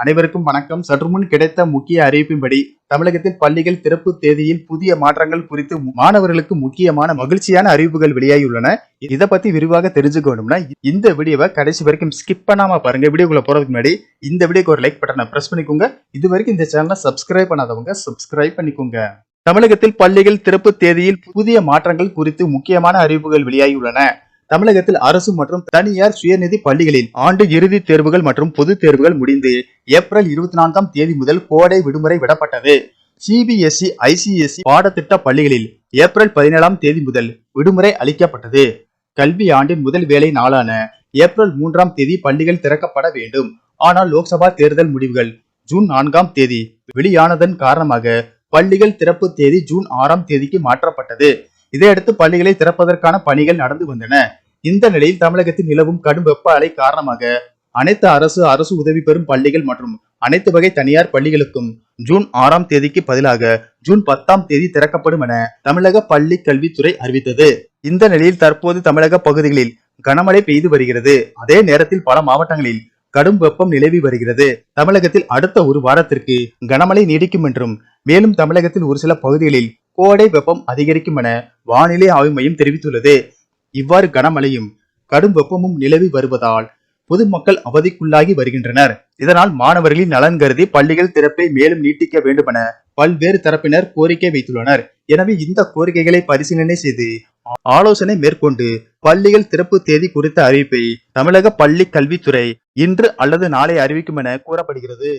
அனைவருக்கும் வணக்கம். சற்று முன் கிடைத்த முக்கிய அறிவிப்பின்படி தமிழகத்தில் பள்ளிகள் திறப்பு தேதியில் புதிய மாற்றங்கள் குறித்து மாணவர்களுக்கு முக்கியமான மகிழ்ச்சியான அறிவிப்புகள் வெளியாகியுள்ளன. இதை பத்தி விரிவாக தெரிஞ்சுக்கணும்னா இந்த வீடியோவை கடைசி வரைக்கும் ஸ்கிப் பண்ணாம பாருங்க. வீடியோக்குள்ள போறதுக்கு முன்னாடி இந்த வீடியோக்கு ஒரு லைக் பட்டனை பிரஸ் பண்ணிக்கோங்க. இது வரைக்கும் இந்த சேனலை சப்ஸ்கிரைப் பண்ணாதவங்க சப்ஸ்கிரைப் பண்ணிக்கோங்க. தமிழகத்தில் பள்ளிகள் திறப்பு தேதியில் புதிய மாற்றங்கள் குறித்து முக்கியமான அறிவிப்புகள் வெளியாகியுள்ளன. தமிழகத்தில் அரசு மற்றும் தனியார் சுயநிதி பள்ளிகளில் ஆண்டு இறுதி தேர்வுகள் மற்றும் பொது தேர்வுகள் முடிந்து ஏப்ரல் இருபத்தி நான்காம் தேதி முதல் கோடை விடுமுறை விடப்பட்டது. சிபிஎஸ்இ ஐசிஎஸ்இ பாடத்திட்ட பள்ளிகளில் ஏப்ரல் பதினேழாம் தேதி முதல் விடுமுறை அளிக்கப்பட்டது. கல்வி ஆண்டின் முதல் வேலை நாளான ஏப்ரல் மூன்றாம் தேதி பள்ளிகள் திறக்கப்பட வேண்டும். ஆனால் லோக்சபா தேர்தல் முடிவுகள் ஜூன் நான்காம் தேதி வெளியானதன் காரணமாக பள்ளிகள் திறப்பு தேதி ஜூன் ஆறாம் தேதிக்கு மாற்றப்பட்டது. இதையடுத்து பள்ளிகளை திறப்பதற்கான பணிகள் நடந்து வந்தன. இந்த நிலையில் தமிழகத்தில் நிலவும் கடும் வெப்ப அலை காரணமாக அனைத்து அரசு அரசு உதவி பெறும் பள்ளிகள் மற்றும் அனைத்து வகை தனியார் பள்ளிகளுக்கும் ஜூன் ஆறாம் தேதிக்கு பதிலாக ஜூன் பத்தாம் தேதி திறக்கப்படும் என தமிழக பள்ளி கல்வித்துறை அறிவித்தது. இந்த நிலையில் தற்போது தமிழக பகுதிகளில் கனமழை பெய்து வருகிறது. அதே நேரத்தில் பல மாவட்டங்களில் கடும் வெப்பம் நிலவி வருகிறது. தமிழகத்தில் அடுத்த ஒரு வாரத்திற்கு கனமழை நீடிக்கும் என்றும் மேலும் தமிழகத்தில் ஒரு சில பகுதிகளில் கோடை வெப்பம் அதிகரிக்கும் என வானிலை ஆய்வு மையம் தெரிவித்துள்ளது. இவ்வாறு கனமழையும் கடும் வெப்பமும் நிலவி வருவதால் பொதுமக்கள் அவதிக்குள்ளாகி வருகின்றனர். இதனால் மாணவர்களின் நலன் கருதி பள்ளிகள் திறப்பை மேலும் நீட்டிக்க வேண்டுமென பல்வேறு தரப்பினர் கோரிக்கை வைத்துள்ளனர். எனவே இந்த கோரிக்கைகளை பரிசீலனை செய்து ஆலோசனை மேற்கொண்டு பள்ளிகள் திறப்பு தேதி குறித்த அறிவிப்பை தமிழக பள்ளி கல்வித்துறை இன்று அல்லது நாளை அறிவிக்கும் என கூறப்படுகிறது.